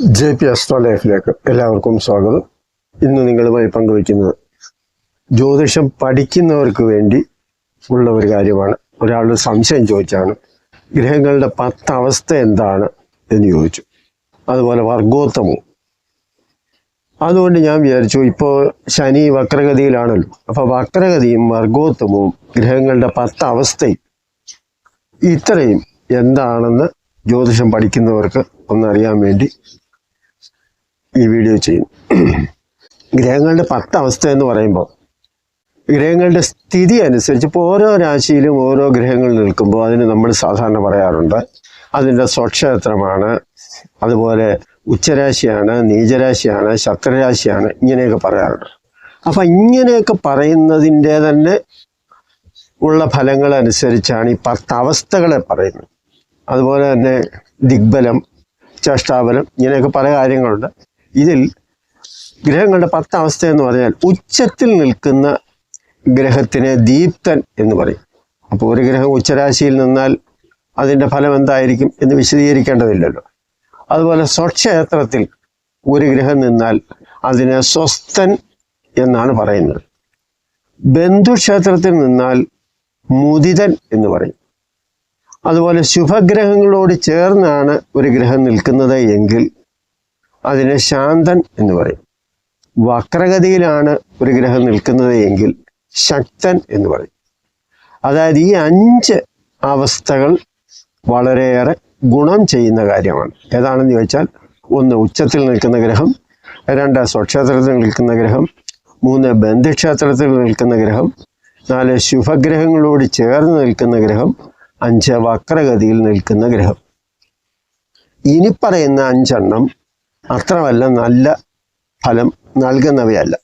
J P astro ലൈഫിലേക്ക് എല്ലാവർക്കും സ്വാഗതം. ഇന്ന് നിങ്ങളുമായി പങ്കുവയ്ക്കുന്നത് ജ്യോതിഷം പഠിക്കുന്നവർക്ക് വേണ്ടി ഉള്ള ഒരു കാര്യമാണ്. ഒരാളുടെ സംശയം ചോദിച്ചാണ് ഗ്രഹങ്ങളുടെ പത്ത് അവസ്ഥ എന്താണ് എന്ന് ചോദിച്ചു. അതുപോലെ വർഗോത്തമവും. അതുകൊണ്ട് ഞാൻ വിചാരിച്ചു ഇപ്പോൾ ശനി വക്രഗതിയിലാണല്ലോ. അപ്പോൾ വക്രഗതിയും വർഗോത്തമവും ഗ്രഹങ്ങളുടെ പത്ത് അവസ്ഥയും ഇത്രയും എന്താണെന്ന് ജ്യോതിഷം പഠിക്കുന്നവർക്ക് ഒന്നറിയാൻ വേണ്ടി ഈ വീഡിയോ ചെയ്യും. ഗ്രഹങ്ങളുടെ പത്ത് അവസ്ഥ എന്ന് പറയുമ്പോൾ ഗ്രഹങ്ങളുടെ സ്ഥിതി അനുസരിച്ച് ഇപ്പോൾ ഓരോ രാശിയിലും ഓരോ ഗ്രഹങ്ങൾ നിൽക്കുമ്പോൾ അതിന് നമ്മൾ സാധാരണ പറയാറുണ്ട്. അതിന്റെ സ്വക്ഷേത്രമാണ് അതുപോലെ ഉച്ചരാശിയാണ് നീചരാശിയാണ് ശക്രരാശിയാണ് ഇങ്ങനെയൊക്കെ പറയാറുണ്ട്. അപ്പം ഇങ്ങനെയൊക്കെ പറയുന്നതിന്റെ തന്നെ ഉള്ള ഫലങ്ങൾ അനുസരിച്ചാണ് ഈ പത്ത് അവസ്ഥകളെ പറയുന്നത്. അതുപോലെ തന്നെ ദിഗ്ബലം ചേഷ്ടാബലം ഇങ്ങനെയൊക്കെ പല കാര്യങ്ങളുണ്ട്. ഇതിൽ ഗ്രഹങ്ങളുടെ പത്ത് അവസ്ഥ എന്ന് പറഞ്ഞാൽ ഉച്ചത്തിൽ നിൽക്കുന്ന ഗ്രഹത്തിനെ ദീപ്തൻ എന്ന് പറയും. അപ്പോൾ ഒരു ഗ്രഹം ഉച്ചരാശിയിൽ നിന്നാൽ അതിന്റെ ഫലം എന്തായിരിക്കും എന്ന് വിശദീകരിക്കേണ്ടതില്ലല്ലോ. അതുപോലെ സ്വക്ഷേത്രത്തിൽ ഒരു ഗ്രഹം നിന്നാൽ അതിനെ സ്വസ്ഥൻ എന്നാണ് പറയുന്നത്. ബന്ധുക്ഷേത്രത്തിൽ നിന്നാൽ മുദിതൻ എന്ന് പറയും. അതുപോലെ ശുഭഗ്രഹങ്ങളോട് ചേർന്നാണ് ഒരു ഗ്രഹം നിൽക്കുന്നത് എങ്കിൽ അതിനെ ശാന്തൻ എന്ന് പറയും. വക്രഗതിയിലാണ് ഒരു ഗ്രഹം നിൽക്കുന്നത് എങ്കിൽ ശക്തൻ എന്ന് പറയും. അതായത് ഈ അഞ്ച് അവസ്ഥകൾ വളരെയേറെ ഗുണം ചെയ്യുന്ന കാര്യമാണ്. ഏതാണെന്ന് ചോദിച്ചാൽ ഒന്ന് ഉച്ചത്തിൽ നിൽക്കുന്ന ഗ്രഹം രണ്ട് സ്വക്ഷേത്രത്തിൽ നിൽക്കുന്ന ഗ്രഹം മൂന്ന് ബന്ധുക്ഷേത്രത്തിൽ നിൽക്കുന്ന ഗ്രഹം നാല് ശുഭഗ്രഹങ്ങളോട് ചേർന്ന് നിൽക്കുന്ന ഗ്രഹം അഞ്ച് വക്രഗതിയിൽ നിൽക്കുന്ന ഗ്രഹം. ഇനി പറയുന്ന അഞ്ചെണ്ണം അത്ര വല്ല നല്ല ഫലം നൽകുന്നവയല്ല.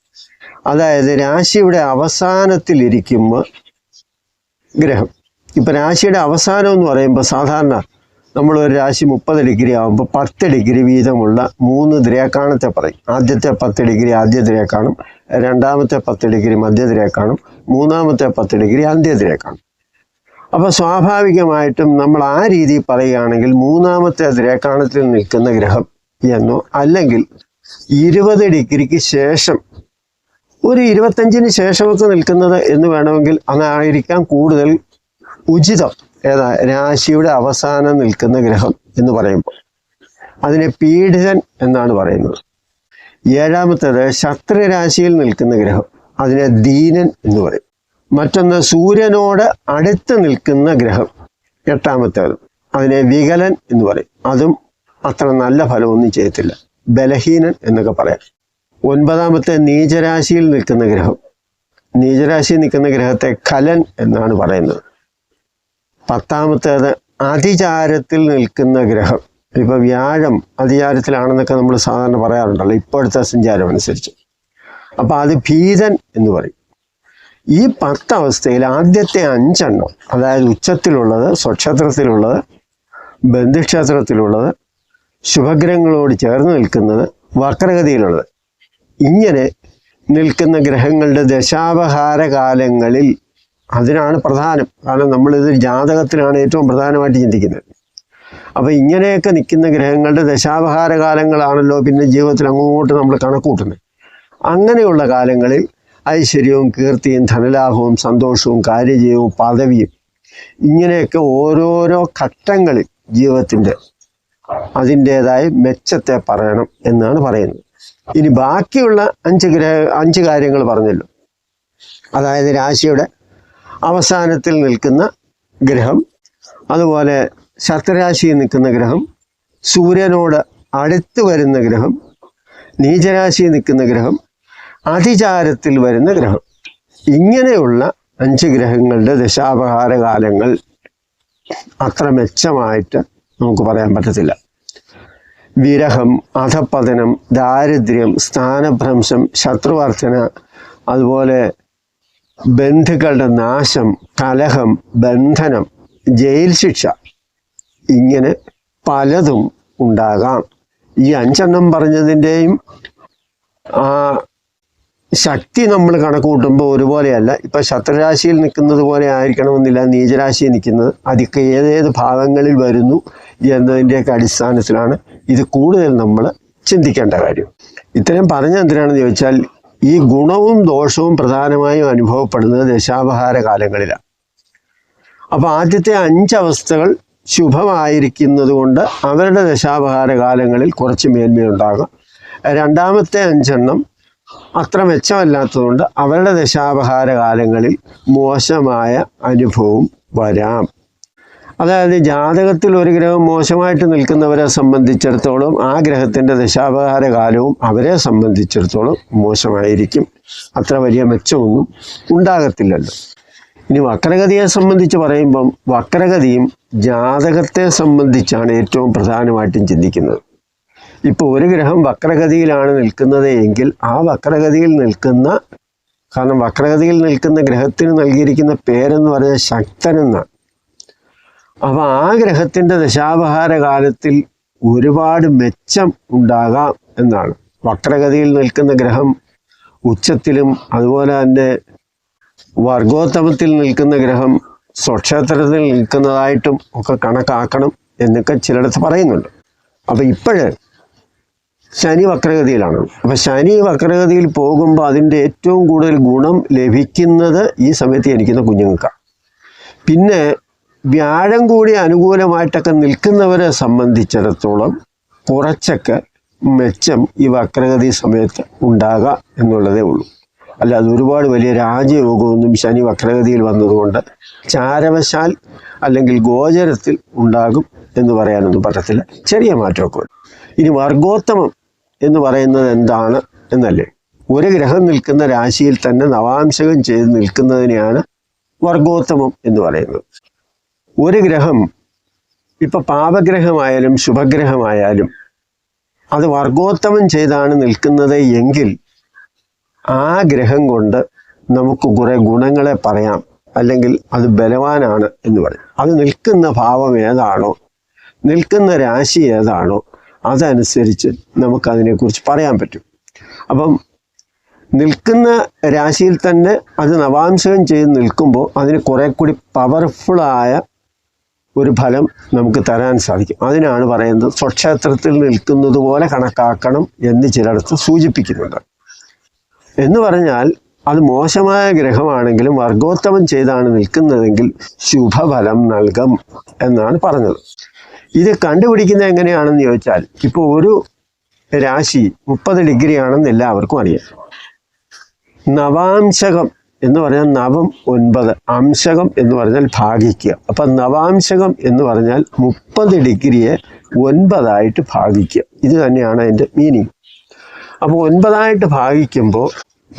അതായത് രാശിയുടെ അവസാനത്തിലിരിക്കുമ്പോൾ ഗ്രഹം. ഇപ്പം രാശിയുടെ അവസാനം എന്ന് പറയുമ്പോൾ സാധാരണ നമ്മൾ ഒരു രാശി മുപ്പത് ഡിഗ്രി ആകുമ്പോൾ പത്ത് ഡിഗ്രി വീതമുള്ള മൂന്ന് ദ്രേക്കാണത്തെ പറയും. ആദ്യത്തെ പത്ത് ഡിഗ്രി ആദ്യ ദ്രേക്കാണും രണ്ടാമത്തെ പത്ത് ഡിഗ്രി മധ്യ ദ്രേക്കാണും മൂന്നാമത്തെ പത്ത് ഡിഗ്രി അന്ത്യ ദ്രേക്കാണും. അപ്പോൾ സ്വാഭാവികമായിട്ടും നമ്മൾ ആ രീതിയിൽ പറയുകയാണെങ്കിൽ മൂന്നാമത്തെ ദ്രേക്കാണത്തിൽ നിൽക്കുന്ന ഗ്രഹം എന്നോ അല്ലെങ്കിൽ ഇരുപത് ഡിഗ്രിക്ക് ശേഷം ഒരു ഇരുപത്തഞ്ചിന് ശേഷമൊക്കെ നിൽക്കുന്നത് എന്ന് വേണമെങ്കിൽ അതായിരിക്കാം കൂടുതൽ ഉചിതം. ഏതാ രാശിയുടെ അവസാനം നിൽക്കുന്ന ഗ്രഹം എന്ന് പറയുമ്പോൾ. അതിനെ പീഡിതൻ എന്നാണ് പറയുന്നത്. ഏഴാമത്തേത് ശത്രുരാശിയിൽ നിൽക്കുന്ന ഗ്രഹം. അതിനെ ദീനൻ എന്ന് പറയും. മറ്റൊന്ന് സൂര്യനോട് അടുത്ത് നിൽക്കുന്ന ഗ്രഹം. എട്ടാമത്തേത് അതിനെ വികലൻ എന്ന് പറയും. അതും അത്ര നല്ല ഫലമൊന്നും ചെയ്യത്തില്ല. ബലഹീനൻ എന്നൊക്കെ പറയാം. ഒൻപതാമത്തെ നീചരാശിയിൽ നിൽക്കുന്ന ഗ്രഹം. നീചരാശിയിൽ നിൽക്കുന്ന ഗ്രഹത്തെ കലൻ എന്നാണ് പറയുന്നത്. പത്താമത്തേത് അതിചാരത്തിൽ നിൽക്കുന്ന ഗ്രഹം. ഇപ്പൊ വ്യാഴം അതിചാരത്തിലാണെന്നൊക്കെ നമ്മൾ സാധാരണ പറയാറുണ്ടല്ലോ ഇപ്പോഴത്തെ സഞ്ചാരം അനുസരിച്ച്. അപ്പൊ അത് ഭീതൻ എന്ന് പറയും. ഈ പത്ത് അവസ്ഥയിൽ ആദ്യത്തെ അഞ്ചെണ്ണം അതായത് ഉച്ചത്തിലുള്ളത് സ്വക്ഷേത്രത്തിലുള്ളത് ബന്ധുക്ഷേത്രത്തിലുള്ളത് ശുഭഗ്രഹങ്ങളോട് ചേർന്ന് നിൽക്കുന്നത് വക്രഗതിയിലുള്ളത്. ഇങ്ങനെ നിൽക്കുന്ന ഗ്രഹങ്ങളുടെ ദശാവഹാര കാലങ്ങളിൽ അതിനാണ് പ്രധാനം. കാരണം നമ്മളിത് ജാതകത്തിലാണ് ഏറ്റവും പ്രധാനമായിട്ട് ചിന്തിക്കുന്നത്. അപ്പോൾ ഇങ്ങനെയൊക്കെ നിൽക്കുന്ന ഗ്രഹങ്ങളുടെ ദശാവഹാര കാലങ്ങളാണല്ലോ പിന്നെ ജീവിതത്തിൽ അങ്ങോട്ട് നമ്മൾ കണക്കൂട്ടുന്നത്. അങ്ങനെയുള്ള കാലങ്ങളിൽ ഐശ്വര്യവും കീർത്തിയും ധനലാഭവും സന്തോഷവും കാര്യജയവും പദവിയും ഇങ്ങനെയൊക്കെ ഓരോരോ ഘട്ടങ്ങളിൽ ജീവിതത്തിന്റെ അതിന്റെതായ മെച്ചത്തെ പറയണം എന്നാണ് പറയുന്നത്. ഇനി ബാക്കിയുള്ള അഞ്ച് ഗ്രഹ അഞ്ച് കാര്യങ്ങൾ പറഞ്ഞല്ലോ. അതായത് രാശിയുടെ അവസാനത്തിൽ നിൽക്കുന്ന ഗ്രഹം അതുപോലെ ശത്രുരാശിയിൽ നിൽക്കുന്ന ഗ്രഹം സൂര്യനോട് അടുത്ത് വരുന്ന ഗ്രഹം നീചരാശിയിൽ നിൽക്കുന്ന ഗ്രഹം അതിചാരത്തിൽ വരുന്ന ഗ്രഹം. ഇങ്ങനെയുള്ള അഞ്ച് ഗ്രഹങ്ങളുടെ ദശാപഹാര കാലങ്ങൾ അത്ര മെച്ചമായിട്ട് നമുക്ക് പറയാൻ പറ്റത്തില്ല. വിരഹം അധപ്പതനം ദാരിദ്ര്യം സ്ഥാനഭ്രംശം ശത്രുവർധന അതുപോലെ ബന്ധുക്കളുടെ നാശം കലഹം ബന്ധനം ജയിൽ ശിക്ഷ. ഇങ്ങനെ പലതും ഉണ്ടാകാം. ഈ അഞ്ചെണ്ണം പറഞ്ഞതിന്റെയും ആ ശക്തി നമ്മൾ കണക്ക് കൂട്ടുമ്പോൾ ഒരുപോലെയല്ല. ഇപ്പൊ ശത്രുരാശിയിൽ നിൽക്കുന്നത് പോലെ ആയിരിക്കണമെന്നില്ല. നീചരാശിയിൽ നിൽക്കുന്നത് അതൊക്കെ ഏതേത് ഭാഗങ്ങളിൽ വരുന്നു? എന്നതിന്റെയൊക്കെ അടിസ്ഥാനത്തിലാണ് ഇത് കൂടുതൽ നമ്മൾ ചിന്തിക്കേണ്ട കാര്യം. ഇത്രയും പറഞ്ഞ എന്തിനാണെന്ന് ചോദിച്ചാൽ ഈ ഗുണവും ദോഷവും പ്രധാനമായും അനുഭവപ്പെടുന്നത് ദശാപഹാര കാലങ്ങളിലാണ്. അപ്പോൾ ആദ്യത്തെ അഞ്ചവസ്ഥകൾ ശുഭമായിരിക്കുന്നത് കൊണ്ട് അവരുടെ ദശാപഹാര കാലങ്ങളിൽ കുറച്ച് മേന്മയുണ്ടാകും രണ്ടാമത്തെ അഞ്ചെണ്ണം അത്ര മെച്ചമല്ലാത്തതുകൊണ്ട് അവരുടെ ദശാപഹാര കാലങ്ങളിൽ മോശമായ അനുഭവം വരാം. അതായത് ജാതകത്തിൽ ഒരു ഗ്രഹം മോശമായിട്ട് നിൽക്കുന്നവരെ സംബന്ധിച്ചിടത്തോളം ആ ഗ്രഹത്തിന്റെ ദശാപകാര കാലവും അവരെ സംബന്ധിച്ചിടത്തോളം മോശമായിരിക്കും. അത്ര വലിയ മെച്ചമൊന്നും ഉണ്ടാകത്തില്ലല്ലോ. ഇനി വക്രഗതിയെ സംബന്ധിച്ച് പറയുമ്പം വക്രഗതിയും ജാതകത്തെ സംബന്ധിച്ചാണ് ഏറ്റവും പ്രധാനമായിട്ടും ചിന്തിക്കുന്നത്. ഇപ്പോൾ ഒരു ഗ്രഹം വക്രഗതിയിലാണ് നിൽക്കുന്നത് എങ്കിൽ ആ വക്രഗതിയിൽ നിൽക്കുന്ന കാരണം വക്രഗതിയിൽ നിൽക്കുന്ന ഗ്രഹത്തിന് നൽകിയിരിക്കുന്ന പേരെന്ന് പറയുന്നത് ശക്തനെന്നാണ് അപ്പോൾ ആ ഗ്രഹത്തിന്റെ ദശാപഹാര കാലത്തിൽ ഒരുപാട് മെച്ചം ഉണ്ടാകാം എന്നാണ്. വക്രഗതിയിൽ നിൽക്കുന്ന ഗ്രഹം ഉച്ചത്തിലും അതുപോലെ തന്നെ വർഗോത്തമത്തിൽ നിൽക്കുന്ന ഗ്രഹം സ്വക്ഷേത്രത്തിൽ നിൽക്കുന്നതായിട്ടും ഒക്കെ കണക്കാക്കണം എന്നൊക്കെ ചിലയിടത്ത് പറയുന്നുണ്ട്. അപ്പം ഇപ്പോഴ് ശനി വക്രഗതിയിലാണ് അപ്പം ശനി വക്രഗതിയിൽ പോകുമ്പോൾ അതിന്റെ ഏറ്റവും കൂടുതൽ ഗുണം ലഭിക്കുന്നത് ഈ സമയത്ത് ജനിക്കുന്ന കുഞ്ഞുങ്ങൾക്കാണ്. പിന്നെ വ്യാഴം കൂടി അനുകൂലമായിട്ടൊക്കെ നിൽക്കുന്നവരെ സംബന്ധിച്ചിടത്തോളം കുറച്ചൊക്കെ മെച്ചം ഈ വക്രഗതി സമയത്ത് ഉണ്ടാകാം എന്നുള്ളതേ ഉള്ളൂ. അല്ലാതെ ഒരുപാട് വലിയ രാജയോഗമൊന്നും ശനി വക്രഗതിയിൽ വന്നതുകൊണ്ട് ചാരവശാൽ അല്ലെങ്കിൽ ഗോചരത്തിൽ ഉണ്ടാകും എന്ന് പറയാനൊന്നും പറ്റത്തില്ല. ചെറിയ മാറ്റമൊക്കെ വരും ഇനി വർഗോത്തമം എന്ന് പറയുന്നത് എന്താണ് എന്നല്ലേ? ഒരു ഗ്രഹം നിൽക്കുന്ന രാശിയിൽ തന്നെ നവാംശകം ചെയ്ത് നിൽക്കുന്നതിനെയാണ് വർഗോത്തമം എന്ന് പറയുന്നത്. ഒരു ഗ്രഹം ഇപ്പൊ പാപഗ്രഹമായാലും ശുഭഗ്രഹമായാലും അത് വർഗോത്തമം ചെയ്താണ് നിൽക്കുന്നത് എങ്കിൽ ആ ഗ്രഹം കൊണ്ട് നമുക്ക് കുറെ ഗുണങ്ങളെ പറയാം. അല്ലെങ്കിൽ അത് ബലവാനാണ് എന്ന് പറയും. അത് നിൽക്കുന്ന ഭാവം ഏതാണോ നിൽക്കുന്ന രാശി ഏതാണോ അതനുസരിച്ച് നമുക്കതിനെക്കുറിച്ച് പറയാൻ പറ്റും. അപ്പം നിൽക്കുന്ന രാശിയിൽ തന്നെ അത് നവാംശകം ചെയ്ത് നിൽക്കുമ്പോൾ അതിന് കുറെ കൂടി പവർഫുള്ളായ ഒരു ഫലം നമുക്ക് തരാൻ സാധിക്കും. അതിനാണ് പറയുന്നത് സ്വക്ഷേത്രത്തിൽ നിൽക്കുന്നത് പോലെ കണക്കാക്കണം എന്ന് ചിലയിടത്ത് സൂചിപ്പിക്കുന്നുണ്ട്. എന്ന് പറഞ്ഞാൽ അത് മോശമായ ഗ്രഹമാണെങ്കിലും വർഗോത്തമം ചെയ്താണ് നിൽക്കുന്നതെങ്കിൽ ശുഭഫലം നൽകും എന്നാണ് പറഞ്ഞത്. ഇത് കണ്ടുപിടിക്കുന്നത് എങ്ങനെയാണെന്ന് ചോദിച്ചാൽ ഇപ്പോൾ ഒരു രാശി മുപ്പത് ഡിഗ്രി ആണെന്ന് എല്ലാവർക്കും അറിയാം. നവാംശകം എന്ന് പറഞ്ഞാൽ നവം ഒൻപത്. അംശകം എന്ന് പറഞ്ഞാൽ ഭാഗിക്കുക. അപ്പം നവാംശകം എന്ന് പറഞ്ഞാൽ മുപ്പത് ഡിഗ്രിയെ ഒൻപതായിട്ട് ഭാഗിക്കുക. ഇത് തന്നെയാണ് അതിന്റെ മീനിങ് അപ്പോൾ ഒൻപതായിട്ട് ഭാഗിക്കുമ്പോൾ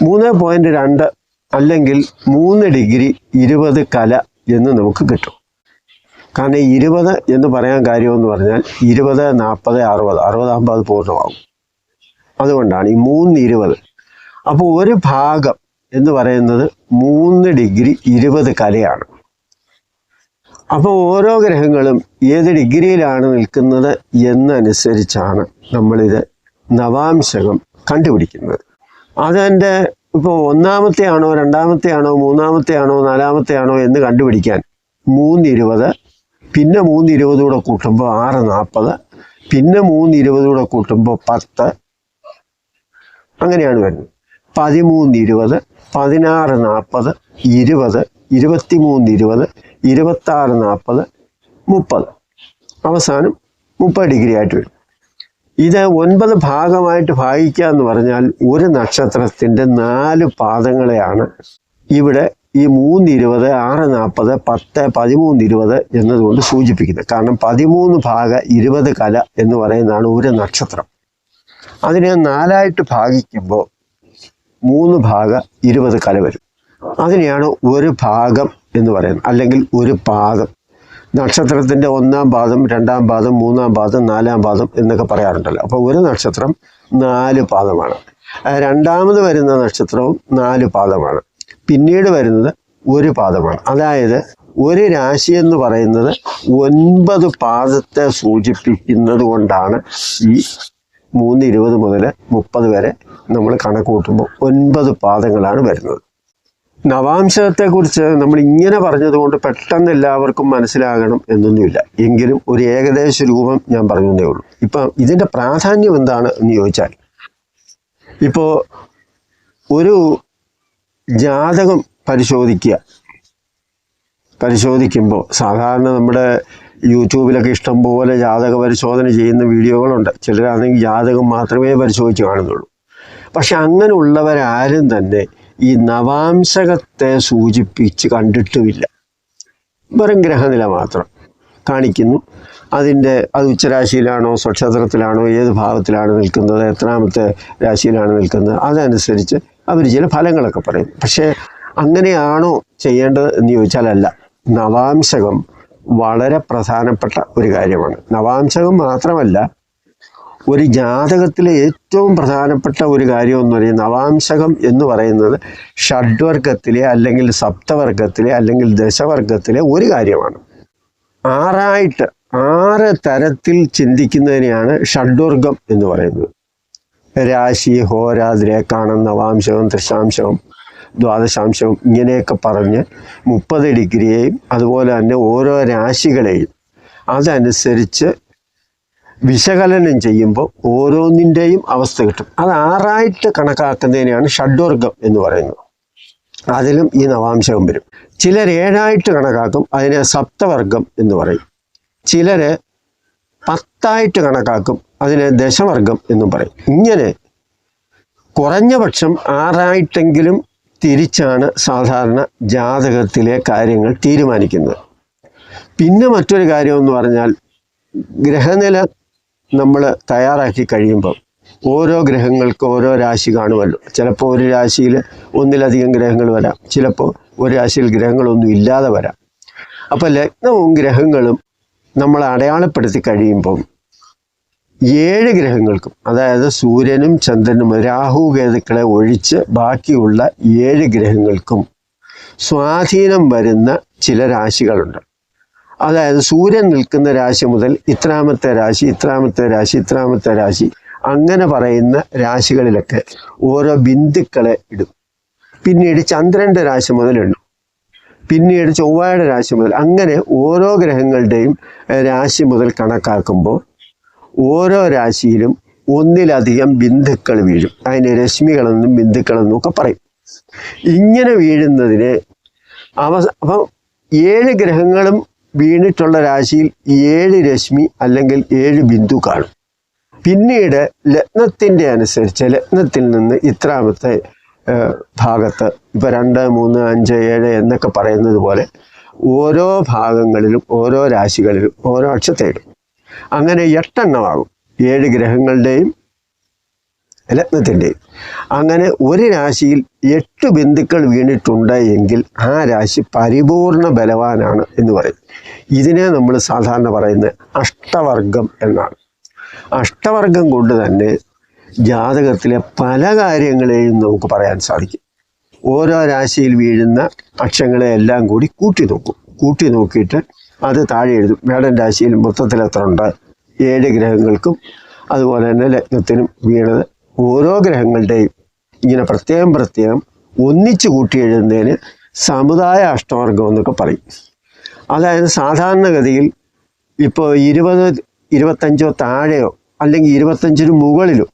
മൂന്ന് പോയിന്റ് രണ്ട് അല്ലെങ്കിൽ മൂന്ന് ഡിഗ്രി ഇരുപത് കല എന്ന് നമുക്ക് കിട്ടും. കാരണം ഇരുപത് എന്ന് പറയാൻ കാര്യമെന്ന് പറഞ്ഞാൽ ഇരുപത് നാൽപ്പത് അറുപത്. അറുപതാകുമ്പോൾ അത് പൂർണമാകും. അതുകൊണ്ടാണ് ഈ മൂന്ന് ഇരുപത്. അപ്പോൾ ഒരു ഭാഗം എന്ന് പറയുന്നത് മൂന്ന് ഡിഗ്രി ഇരുപത് കലയാണ്. അപ്പോൾ ഓരോ ഗ്രഹങ്ങളും ഏത് ഡിഗ്രിയിലാണ് നിൽക്കുന്നത് എന്നനുസരിച്ചാണ് നമ്മളിത് നവാംശകം കണ്ടുപിടിക്കുന്നത്. അതെന്റെ ഇപ്പോൾ ഒന്നാമത്തെ ആണോ രണ്ടാമത്തെ ആണോ മൂന്നാമത്തെ ആണോ നാലാമത്തെ ആണോ എന്ന് കണ്ടുപിടിക്കാൻ മൂന്നിരുപത് പിന്നെ മൂന്നിരുപത് കൂടെ കൂട്ടുമ്പോൾ ആറ് നാൽപ്പത് പിന്നെ മൂന്നിരുപത് കൂടെ കൂട്ടുമ്പോൾ പത്ത്. അങ്ങനെയാണ് വരുന്നത്. പതിമൂന്ന് ഇരുപത് പതിനാറ് നാൽപ്പത് ഇരുപത് ഇരുപത്തിമൂന്ന് ഇരുപത് ഇരുപത്താറ് നാൽപ്പത് മുപ്പത്. അവസാനം മുപ്പത് ഡിഗ്രി ആയിട്ട് വരും. ഇത് ഒൻപത് ഭാഗമായിട്ട് ഭാഗിക്കുക എന്ന് പറഞ്ഞാൽ ഒരു നക്ഷത്രത്തിന്റെ നാല് പാദങ്ങളെയാണ് ഇവിടെ ഈ മൂന്ന് ഇരുപത് ആറ് നാൽപ്പത് പത്ത് പതിമൂന്ന് ഇരുപത് എന്നതുകൊണ്ട് സൂചിപ്പിക്കുന്നത്. കാരണം പതിമൂന്ന് ഭാഗ ഇരുപത് കല എന്ന് പറയുന്നതാണ് ഒരു നക്ഷത്രം. അതിനെ നാലായിട്ട് ഭാഗിക്കുമ്പോൾ മൂന്ന് ഭാഗ ഇരുപത് കല വരും. അതിനെയാണ് ഒരു ഭാഗം എന്ന് പറയുന്നത്. അല്ലെങ്കിൽ ഒരു പാദം. നക്ഷത്രത്തിന്റെ ഒന്നാം പാദം രണ്ടാം പാദം മൂന്നാം പാദം നാലാം പാദം എന്നൊക്കെ പറയാറുണ്ടല്ലോ. അപ്പോൾ ഒരു നക്ഷത്രം നാല് പാദമാണ്. രണ്ടാമത് വരുന്ന നക്ഷത്രവും നാല് പാദമാണ്. പിന്നീട് വരുന്നത് ഒരു പാദമാണ്. അതായത് ഒരു രാശി എന്ന് പറയുന്നത് ഒൻപത് പാദത്തെ സൂചിപ്പിക്കുന്നത് കൊണ്ടാണ് ഈ മൂന്ന് ഇരുപത് മുതൽ മുപ്പത് വരെ നമ്മൾ കണക്ക് കൂട്ടുമ്പോൾ ഒൻപത് പാദങ്ങളാണ് വരുന്നത്. നവാംശത്തെക്കുറിച്ച് നമ്മൾ ഇങ്ങനെ പറഞ്ഞതുകൊണ്ട് പെട്ടെന്ന് എല്ലാവർക്കും മനസ്സിലാകണം എന്നൊന്നുമില്ല. എങ്കിലും ഒരു ഏകദേശ രൂപം ഞാൻ പറഞ്ഞതേ ഉള്ളൂ. ഇപ്പം ഇതിന്റെ പ്രാധാന്യം എന്താണ് എന്ന് ചോദിച്ചാൽ ഇപ്പോൾ ഒരു ജാതകം പരിശോധിക്കുക. പരിശോധിക്കുമ്പോൾ സാധാരണ നമ്മുടെ യൂട്യൂബിലൊക്കെ ഇഷ്ടംപോലെ ജാതക പരിശോധന ചെയ്യുന്ന വീഡിയോകളുണ്ട്. ചിലരാണെങ്കിൽ ജാതകം മാത്രമേ പരിശോധിച്ച് കാണുന്നുള്ളൂ. പക്ഷെ അങ്ങനെയുള്ളവരാരും തന്നെ ഈ നവാംശകത്തെ സൂചിപ്പിച്ച് കണ്ടിട്ടുമില്ല. വെറും ഗ്രഹനില മാത്രം കാണിക്കുന്നു. അതിന്റെ അത് ഉച്ചരാശിയിലാണോ സ്വക്ഷേത്രത്തിലാണോ ഏത് ഭാവത്തിലാണ് നിൽക്കുന്നത് എത്രാമത്തെ രാശിയിലാണ് നിൽക്കുന്നത് അതനുസരിച്ച് അവർ ചില ഫലങ്ങളൊക്കെ പറയും. പക്ഷേ അങ്ങനെയാണോ ചെയ്യേണ്ടത് എന്ന് ചോദിച്ചാലല്ല. നവാംശകം വളരെ പ്രധാനപ്പെട്ട ഒരു കാര്യമാണ്. നവാംശകം മാത്രമല്ല ഒരു ജാതകത്തിലെ ഏറ്റവും പ്രധാനപ്പെട്ട ഒരു കാര്യം എന്ന് പറയുന്നത് നവാംശകം എന്ന് പറയുന്നത് ഷഡ്വർഗത്തിലെ അല്ലെങ്കിൽ സപ്തവർഗത്തിലെ അല്ലെങ്കിൽ ദശവർഗത്തിലെ ഒരു കാര്യമാണ്. ആറായിട്ട് ആറ് തരത്തിൽ ചിന്തിക്കുന്നതിനെയാണ് ഷഡ്വർഗം എന്ന് പറയുന്നത്. രാശി ഹോരാതിരേക്കാണം നവാംശകം ദശാംശകം ദ്വാദശാംശവും ഇങ്ങനെയൊക്കെ പറഞ്ഞ് മുപ്പത് ഡിഗ്രിയെയും അതുപോലെ തന്നെ ഓരോ രാശികളെയും അതനുസരിച്ച് വിശകലനം ചെയ്യുമ്പോൾ ഓരോന്നിന്റെയും അവസ്ഥ കിട്ടും. അത് ആറായിട്ട് കണക്കാക്കുന്നതിനെയാണ് ഷഡ്വർഗം എന്ന് പറയുന്നത്. അതിലും ഈ നവാംശകം വരും. ചിലർ ഏഴായിട്ട് കണക്കാക്കും അതിനെ സപ്തവർഗം എന്ന് പറയും. ചിലർ പത്തായിട്ട് കണക്കാക്കും അതിനെ ദശവർഗം എന്നും പറയും. ഇങ്ങനെ കുറഞ്ഞ പക്ഷം ആറായിട്ടെങ്കിലും തിരിച്ചാണ് സാധാരണ ജാതകത്തിലെ കാര്യങ്ങൾ തീരുമാനിക്കുന്നത്. പിന്നെ മറ്റൊരു കാര്യം എന്ന് പറഞ്ഞാൽ ഗ്രഹനില നമ്മൾ തയ്യാറാക്കി കഴിയുമ്പോൾ ഓരോ ഗ്രഹങ്ങൾക്ക് ഓരോ രാശി കാണുമല്ലോ. ചിലപ്പോൾ ഒരു രാശിയിൽ ഒന്നിലധികം ഗ്രഹങ്ങൾ വരാം. ചിലപ്പോൾ ഒരു രാശിയിൽ ഗ്രഹങ്ങളൊന്നും ഇല്ലാതെ വരാം. അപ്പോൾ ലഗ്നവും ഗ്രഹങ്ങളും നമ്മൾ അടയാളപ്പെടുത്തി കഴിയുമ്പം ഏഴ് ഗ്രഹങ്ങൾക്കും അതായത് സൂര്യനും ചന്ദ്രനും രാഹു കേതുക്കളെ ഒഴിച്ച് ബാക്കിയുള്ള ഏഴ് ഗ്രഹങ്ങൾക്കും സ്വാധീനം വരുന്ന ചില രാശികളുണ്ട്. അതായത് സൂര്യൻ നിൽക്കുന്ന രാശി മുതൽ ഇത്രാമത്തെ രാശി ഇത്രാമത്തെ രാശി ഇത്രാമത്തെ രാശി അങ്ങനെ പറയുന്ന രാശികളിലൊക്കെ ഓരോ ബിന്ദുക്കളെ ഇടും. പിന്നീട് ചന്ദ്രന്റെ രാശി മുതൽ ഇടും. പിന്നീട് ചൊവ്വയുടെ രാശി മുതൽ അങ്ങനെ ഓരോ ഗ്രഹങ്ങളുടെയും രാശി മുതൽ കണക്കാക്കുമ്പോൾ ഓരോ രാശിയിലും ഒന്നിലധികം ബിന്ദുക്കൾ വീഴും. അതിന് രശ്മികളെന്നും ബിന്ദുക്കളെന്നും ഒക്കെ പറയും. ഇങ്ങനെ വീഴുന്നതിന് അവ അപ്പം ഏഴ് ഗ്രഹങ്ങളും വീണിട്ടുള്ള രാശിയിൽ ഏഴ് രശ്മി അല്ലെങ്കിൽ ഏഴ് ബിന്ദു കാണും. പിന്നീട് ലഗ്നത്തിന്റെ അനുസരിച്ച് ലഗ്നത്തിൽ നിന്ന് ഇത്രാമത്തെ ഭാഗത്ത് ഇപ്പം രണ്ട് മൂന്ന് അഞ്ച് ഏഴ് എന്നൊക്കെ പറയുന്നത് പോലെ ഓരോ ഭാഗങ്ങളിലും ഓരോ രാശികളിലും ഓരോ അക്ഷത്തേടും അങ്ങനെ എട്ടെണ്ണമാകും. ഏഴ് ഗ്രഹങ്ങളുടെയും രത്നത്തിന്റെയും അങ്ങനെ ഒരു രാശിയിൽ എട്ട് ബിന്ദുക്കൾ വീണിട്ടുണ്ട് എങ്കിൽ ആ രാശി പരിപൂർണ ബലവാനാണ് എന്ന് പറയും. ഇതിനെ നമ്മൾ സാധാരണ പറയുന്നത് അഷ്ടവർഗം എന്നാണ്. അഷ്ടവർഗം കൊണ്ട് തന്നെ ജാതകത്തിലെ പല കാര്യങ്ങളെയും നമുക്ക് പറയാൻ സാധിക്കും. ഓരോ രാശിയിൽ വീഴുന്ന അക്ഷങ്ങളെ എല്ലാം കൂടി കൂട്ടി നോക്കും. കൂട്ടി നോക്കിയിട്ട് അത് താഴെ എഴുതും. മേടൻ രാശിയിൽ മൊത്തത്തിൽ എത്ര ഉണ്ട്? ഏഴ് ഗ്രഹങ്ങൾക്കും അതുപോലെ തന്നെ ലഗ്നത്തിനും വീണത് ഓരോ ഗ്രഹങ്ങളുടെയും ഇങ്ങനെ പ്രത്യേകം പ്രത്യേകം ഒന്നിച്ചു കൂട്ടി എഴുതുന്നതിന് സമുദായ അഷ്ടവർഗം എന്നൊക്കെ പറയും. അതായത് സാധാരണഗതിയിൽ ഇപ്പോൾ ഇരുപത് ഇരുപത്തഞ്ചോ താഴെയോ അല്ലെങ്കിൽ ഇരുപത്തഞ്ചിന് മുകളിലോ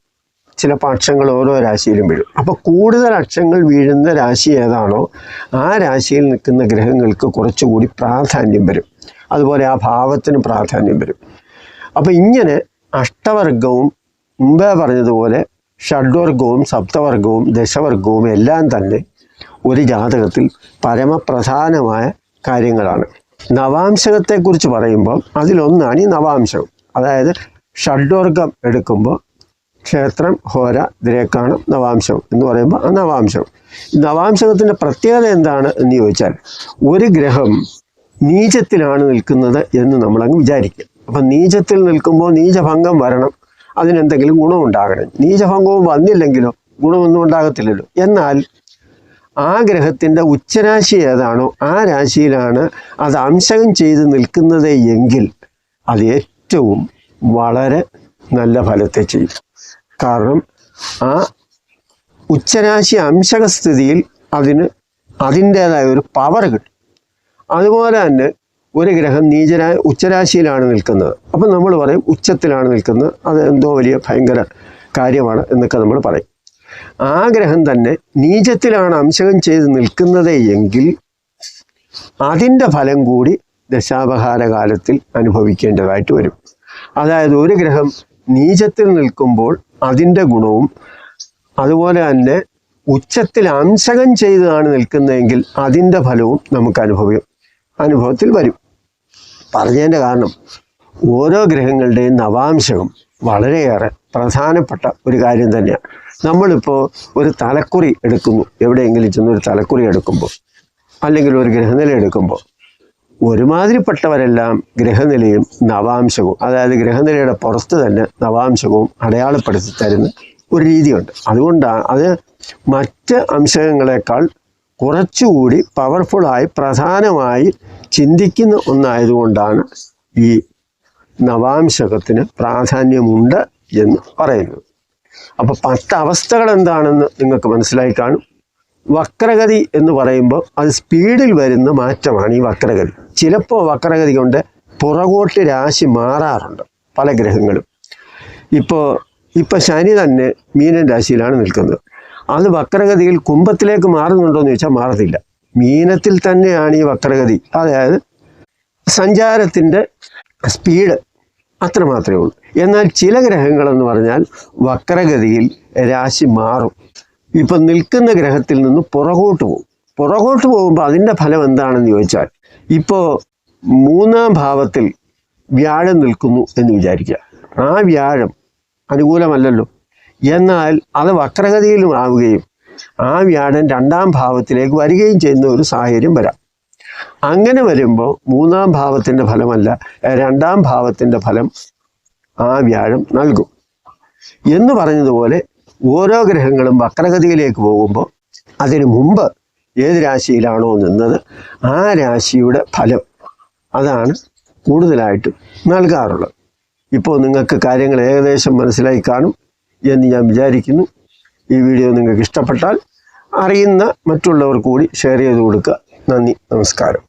ചിലപ്പോൾ അക്ഷങ്ങൾ ഓരോ രാശിയിലും വീഴും. അപ്പോൾ കൂടുതൽ അക്ഷങ്ങൾ വീഴുന്ന രാശി ഏതാണോ ആ രാശിയിൽ നിൽക്കുന്ന ഗ്രഹങ്ങൾക്ക് കുറച്ചുകൂടി പ്രാധാന്യം വരും. അതുപോലെ ആ ഭാവത്തിന് പ്രാധാന്യം വരും. അപ്പോൾ ഇങ്ങനെ അഷ്ടവർഗവും മുമ്പേ പറഞ്ഞതുപോലെ ഷഡ്വർഗവും സപ്തവർഗവും ദശവർഗവും എല്ലാം തന്നെ ഒരു ജാതകത്തിൽ പരമപ്രധാനമായ കാര്യങ്ങളാണ്. നവാംശകത്തെക്കുറിച്ച് പറയുമ്പോൾ അതിലൊന്നാണ് ഈ നവാംശകം. അതായത് ഷഡ്വർഗം എടുക്കുമ്പോൾ ക്ഷേത്രം ഹോര ദ്രേക്കാണം നവാംശം എന്ന് പറയുമ്പോൾ ആ നവാംശം നവാംശകത്തിന്റെ പ്രത്യേകത എന്താണ് എന്ന് ചോദിച്ചാൽ ഒരു ഗ്രഹം നീചത്തിലാണ് നിൽക്കുന്നത് എന്ന് നമ്മളങ്ങ് വിചാരിക്കും അപ്പം നീചത്തിൽ നിൽക്കുമ്പോൾ നീചഭംഗം വരണം. അതിനെന്തെങ്കിലും ഗുണമുണ്ടാകണം. നീചഭംഗവും വന്നില്ലെങ്കിലോ ഗുണമൊന്നും ഉണ്ടാകത്തില്ലല്ലോ. എന്നാൽ ആ ഗ്രഹത്തിന്റെ ഉച്ചരാശി ഏതാണോ ആ രാശിയിലാണ് അത് അംശകം ചെയ്ത് നിൽക്കുന്നത് എങ്കിൽ അത് ഏറ്റവും വളരെ നല്ല ഫലത്തെ ചെയ്യും. കാരണം ആ ഉച്ചരാശി അംശകസ്ഥിതിയിൽ അതിന് അതിന്റേതായ ഒരു പവർ കിട്ടും. അതുപോലെ തന്നെ ഒരു ഗ്രഹം നീചരാ ഉച്ചരാശിയിലാണ് നിൽക്കുന്നത്. അപ്പം നമ്മൾ പറയും ഉച്ചത്തിലാണ് നിൽക്കുന്നത്. അത് എന്തോ വലിയ ഭയങ്കര കാര്യമാണ് എന്നൊക്കെ നമ്മൾ പറയും. ആ ഗ്രഹം തന്നെ നീചത്തിലാണ് അംശകം ചെയ്ത് നിൽക്കുന്നത് എങ്കിൽ അതിന്റെ ഫലം കൂടി ദശാപഹാര കാലത്തിൽ അനുഭവിക്കേണ്ടതായിട്ട് വരും. അതായത് ഒരു ഗ്രഹം നീചത്തിൽ നിൽക്കുമ്പോൾ അതിന്റെ ഗുണവും അതുപോലെ തന്നെ ഉച്ചത്തിൽ അംശകം ചെയ്താണ് നിൽക്കുന്നതെങ്കിൽ അതിന്റെ ഫലവും നമുക്ക് അനുഭവം അനുഭവത്തിൽ വരും. പറഞ്ഞതിന്റെ കാരണം ഓരോ ഗ്രഹങ്ങളുടെയും നവാംശകം വളരെയേറെ പ്രധാനപ്പെട്ട ഒരു കാര്യം തന്നെയാണ്. നമ്മളിപ്പോൾ ഒരു തലക്കുറി എടുക്കുന്നു. എവിടെയെങ്കിലും ചെന്ന് ഒരു തലക്കുറി എടുക്കുമ്പോൾ അല്ലെങ്കിൽ ഒരു ഗ്രഹനില എടുക്കുമ്പോൾ ഒരുമാതിരിപ്പെട്ടവരെല്ലാം ഗ്രഹനിലയും നവാംശവും അതായത് ഗ്രഹനിലയുടെ പുറത്ത് തന്നെ നവാംശവും അടയാളപ്പെടുത്തി തരുന്ന ഒരു രീതിയുണ്ട്. അതുകൊണ്ടാണ് അത് മറ്റ് അംശങ്ങളെക്കാൾ കുറച്ചുകൂടി പവർഫുള്ളായി പ്രധാനമായി ചിന്തിക്കുന്ന ഒന്നായതുകൊണ്ടാണ് ഈ നവാംശകത്തിന് പ്രാധാന്യമുണ്ട് എന്ന് പറയുന്നത്. അപ്പോൾ പത്ത് അവസ്ഥകൾ എന്താണെന്ന് നിങ്ങൾക്ക് മനസ്സിലായി കാണും. വക്രഗതി എന്ന് പറയുമ്പോൾ അത് സ്പീഡിൽ വരുന്ന മാറ്റമാണ് ഈ വക്രഗതി. ചിലപ്പോൾ വക്രഗതി കൊണ്ട് പുറകോട്ട് രാശി മാറാറുണ്ട് പല ഗ്രഹങ്ങളും. ഇപ്പോൾ ഇപ്പോൾ ശനി തന്നെ മീനൻ രാശിയിലാണ് നിൽക്കുന്നത്. അത് വക്രഗതിയിൽ കുംഭത്തിലേക്ക് മാറുന്നുണ്ടോ എന്ന് ചോദിച്ചാൽ മാറത്തില്ല. മീനത്തിൽ തന്നെയാണ് ഈ വക്രഗതി. അതായത് സഞ്ചാരത്തിന്റെ സ്പീഡ് അത്ര മാത്രമേ ഉള്ളൂ. എന്നാൽ ചില ഗ്രഹങ്ങളെന്ന് പറഞ്ഞാൽ വക്രഗതിയിൽ രാശി മാറും. ഇപ്പം നിൽക്കുന്ന ഗ്രഹത്തിൽ നിന്ന് പുറകോട്ട് പോകും. പുറകോട്ട് പോകുമ്പോൾ അതിന്റെ ഫലം എന്താണെന്ന് ചോദിച്ചാൽ ഇപ്പോൾ മൂന്നാം ഭാവത്തിൽ വ്യാഴം നിൽക്കുന്നു എന്ന് വിചാരിക്കുക. ആ വ്യാഴം അനുകൂലമല്ലല്ലോ. എന്നാൽ അത് വക്രഗതിയിലും ആവുകയും ആ വ്യാഴൻ രണ്ടാം ഭാവത്തിലേക്ക് വരികയും ചെയ്യുന്ന ഒരു സാഹചര്യം വരാം. അങ്ങനെ വരുമ്പോൾ മൂന്നാം ഭാവത്തിന്റെ ഫലമല്ല രണ്ടാം ഭാവത്തിന്റെ ഫലം ആ വ്യാഴം നൽകും. എന്ന് പറഞ്ഞതുപോലെ ഓരോ ഗ്രഹങ്ങളും വക്രഗതിയിലേക്ക് പോകുമ്പോൾ അതിനു മുമ്പ് ഏത് രാശിയിലാണോ നിന്നത് ആ രാശിയുടെ ഫലം അതാണ് കൂടുതലായിട്ടും നൽകാറുള്ളത്. ഇപ്പോൾ നിങ്ങൾക്ക് കാര്യങ്ങൾ ഏകദേശം മനസ്സിലായി കാണും. എന്ന് ഞാൻ വിചാരിക്കുന്നു. ഈ വീഡിയോ നിങ്ങൾക്ക് ഇഷ്ടപ്പെട്ടാൽ അറിയുന്ന മറ്റുള്ളവർ കൂടി ഷെയർ ചെയ്ത് കൊടുക്കുക. നന്ദി നമസ്കാരം.